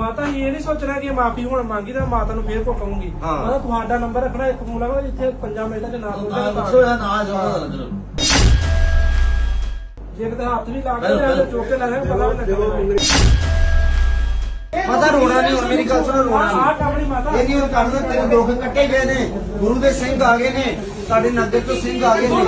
ਮਾਤਾ ਜੀ ਇਹ ਨਹੀਂ ਸੋਚਣਾ ਕਿ ਮਾਫੀ ਹੁਣ ਮੰਗੀ ਤਾਂ ਮਾਤਾ ਨੂੰ ਫੇਰ ਹਾਂ। ਮਾਤਾ ਤੁਹਾਡਾ ਨੰਬਰ ਰੱਖਣਾ ਇੱਕ ਫੋਨ ਲਗਾ ਜਿੱਥੇ 5 ਮਿੰਟਾਂ ਚ ਨਾਮ ਦੱਸੋ ਹੁੰਦਾ ਯਾਰ ਨਾ ਜਾਓ ਜੇ ਕਿਤੇ ਹੱਥ ਵੀ ਲਾ ਕੇ ਤੇ ਚੁੱਕ ਕੇ ਲੈ ਪਤਾ ਵੀ ਲੱਗਣਾ ਪਤਾ ਰੋਣਾ ਨਹੀਂ ਹੁਣ ਮੇਰੀ ਗੱਲ ਸੁਣੋ ਰੋਣਾ ਆਹ ਨਹੀਂ ਕੰਮ ਨਹੀਂ ਮਾਤਾ। ਇਹ ਨਹੀਂ ਹੁਣ ਕਰ ਦੋ ਤੇਰੇ ਦੁੱਖ ਕੱਟੇ ਗਏ ਨੇ ਗੁਰੂ ਦੇ ਸਿੰਘ ਆ ਗਏ ਨੇ ਸਾਡੇ ਨੰਦੇ ਤੋਂ ਸਿੰਘ ਆ ਗਏ ਨੇ।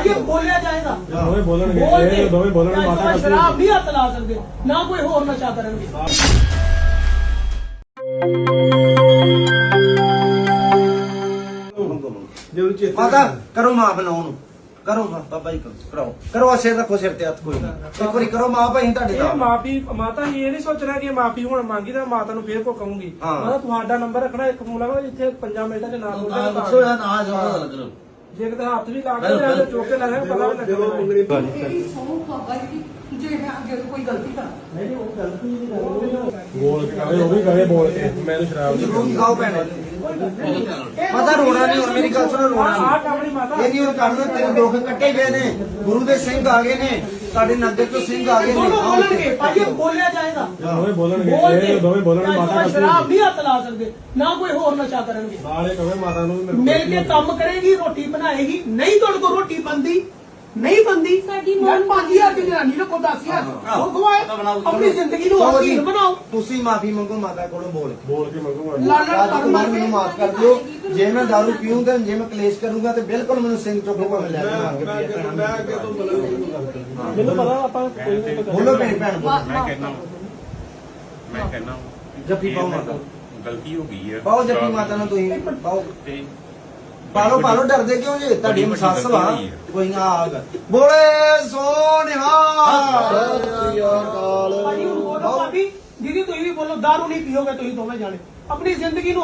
ਬੋਲਣਗੇ ਭਾਜੀ ਬੋਲਿਆ ਜਾਏਗਾ। ਦੋਵੇਂ ਬੋਲਣਗੇ। ਬੋਲਦੇ। ਇਹ ਦੋਵੇਂ ਬੋਲਣ ਚਾਹੇ ਮਾਤਾ ਕਰਦੀ ਸ਼ਰਾਬ ਨਹੀਂ ਹੱਥ ਲਾ ਸਕਦੇ ਨਾ ਕੋਈ ਹੋਰ ਨਸ਼ਾ ਕਰਨਗੇ। ਮਾਤਾ ਕਰੋ ਮਾਂ ਬਣਾਉ ਨੂੰ। ਕਰੋ ਮਾਂ ਬਾਬਾ ਜੀ ਕਰੋ ਕਰਾਓ। ਕਰੋ ਸਿਰ ਰੱਖੋ ਸਿਰ ਤੇ ਹੱਥ ਕੋਈ ਨਹੀਂ। ਇੱਕ ਵਾਰੀ ਕਰੋ ਮਾਂ ਭਾਈ ਤੁਹਾਡੇ ਇਹ ਦਾ ਮਾਫੀ ਮਾਤਾ ਜੀ ਇਹ ਨਹੀਂ ਸੋਚਣਾ ਕਿ ਮਾਫੀ ਹੁਣ ਮੰਗੀ ਤਾਂ ਮਾਤਾ ਨੂੰ ਫੇਰ ਭੁੱਕੂਗੀ ਹਾਂ। ਮਾਤਾ ਤੁਹਾਡਾ ਨੰਬਰ ਰੱਖਣਾ ਇੱਕ ਫੋਨ ਲਗਾ ਜਿੱਥੇ 5 ਮਿੰਟਾਂ ਚ ਨਾਮ ਦੱਸੋ ਹੁੰਦਾ ਯਾਰ ਨਾ ਜਾਓ ਜੇ ਕਿਤੇ ਹੱਥ ਵੀ ਲਾ ਕੇ ਤੇ ਚੁੱਕ ਕੇ ਲੈ ਜਾਏ ਪਤਾ ਵੀ ਲੱਗਣਾ। ਮੇਰੀ ਸੌਂ ਬਾਬਾ ਜੀ ਜੇ ਮੈਂ ਅੱਗੇ ਤੋਂ ਕੋਈ ਗਲਤੀ ਕਰਾਂ। ਬੋਲ ਕੇ ਕਹੇ ਉਹ ਵੀ ਕਹੇ ਬੋਲ ਕੇ। ਮੈਨੂੰ ਸ਼ਰਾਬ ਦੀ ਰੋਟੀ ਖਾਓ ਭੈਣੇ। ਪਤਾ ਰੋਣਾ ਨਹੀਂ ਹੁਣ ਮੇਰੀ ਗੱਲ ਸੁਣੋ ਰੋਣਾ ਨਹੀਂ। ਮਾਤਾ ਨਹੀਂ ਇਹ ਨਹੀਂ ਹੁਣ ਕਰ ਦੋ ਤੇਰੇ ਦੁੱਖ ਕੱਟੇ ਗਏ ਨੇ ਗੁਰੂ ਦੇ ਸਿੰਘ ਆ ਗਏ ਨੇ ਸਾਡੇ ਨੰਦੇ ਤੋਂ ਸਿੰਘ ਆ ਗਏ ਦੋਨੋਂ ਬੋਲਣਗੇ ਨੇ ਭਾਜੀ ਬੋਲਿਆ ਜਾਏਗਾ। ਦੋਵੇਂ ਬੋਲਣਗੇ। ਇਹ ਦੋਵੇਂ ਬੋਲਣ ਚਾਹੇ ਮਾਤਾ ਸ਼ਰਾਬ ਕਰਦੀ ਨਹੀਂ ਹੱਥ ਲਾ ਸਕਦੇ ਨਾ ਕੋਈ ਹੋਰ ਨਸ਼ਾ ਕਰਨਗੇ। ਨਾਲੇ ਕਹੇ ਮਾਤਾ ਨੂੰ ਮਿਲ ਕੇ ਕੰਮ ਕਰੇਗੀ ਰੋਟੀ ਬਣਾਏਗੀ ਨਹੀਂ ਤੁਹਾਡੇ ਕੋਲ ਰੋਟੀ ਬੰਦੀ ਸਾਡੀ ਯਾਰ ਮੌਤ 5000 ਦੀ ਜਨਾਨੀ ਨੂੰ ਕੋ 10000 ਆਹੋ। ਉਹ ਖਵਾਏ ਆਪਣੀ ਜ਼ਿੰਦਗੀ ਨੂੰ ਹਸੀਨ ਬਣਾਓ। ਤੁਸੀਂ ਮਾਫੀ ਮੰਗੋ ਮਾਤਾ ਕੋਲੋਂ ਬੋਲ ਕੇ। ਬੋਲ ਕੇ ਮੰਗੂਗਾ ਲਾਲਣ ਅੱਜ ਕਰ ਤੋਂ ਮਾਰ ਮੈਨੂੰ ਕੇ ਮਾਫ ਕਰ ਦਿਓ। ਜੇ ਮੈਂ ਦਾਰੂ ਪੀਊਂਗਾ ਜੇ ਮੈਂ ਕਲੇਸ਼ ਕਰੂੰਗਾ ਤੇ ਬਿਲਕੁਲ ਮੈਨੂੰ ਸਿੰਘ ਚੁੱਕ ਕੇ ਭਾਵੇਂ ਲੈ ਜਾਣਾ ਮੈਨੂੰ ਪਤਾ ਆਪਾਂ ਕੋਈ ਨਹੀਂ ਬੋਲੋ ਮੇਰੀ ਭੈਣ ਬੋਲੋ। ਮੈਂ ਕਹਿਣਾ ਮੈਂ ਕਹਿਣਾ ਜੱਫੀ ਪਾਓ ਮਾਤਾ। ਗਲਤੀ ਹੋ ਗਈ ਹੈ ਪਾਓ ਜੱਫੀ ਮਾਤਾ ਨੂੰ ਤੁਸੀਂ ਪਾਓ। ਤੇ ਪਾਲੋ ਪਾਲੋ ਡਰਦੇ ਕਿਉਂ ਜੇ? ਤੁਹਾਡੀ ਬੜੀ ਸੱਸ ਵਾ। ਕੋਈ ਨਾ ਆਗ ਬੋਲੇ ਸੋਨਿਹਾ ਭਾਜੀ ਹੁਣ ਬੋਲੋ ਭਾਬੀ। ਦੀਦੀ ਤੁਸੀਂ ਵੀ ਬੋਲੋ ਦਾਰੂ ਨਹੀਂ ਪੀਓਗੇ ਤੁਸੀਂ ਦੋਵੇਂ ਜਾਣੇ। ਆਪਣੀ ਜ਼ਿੰਦਗੀ ਨੂੰ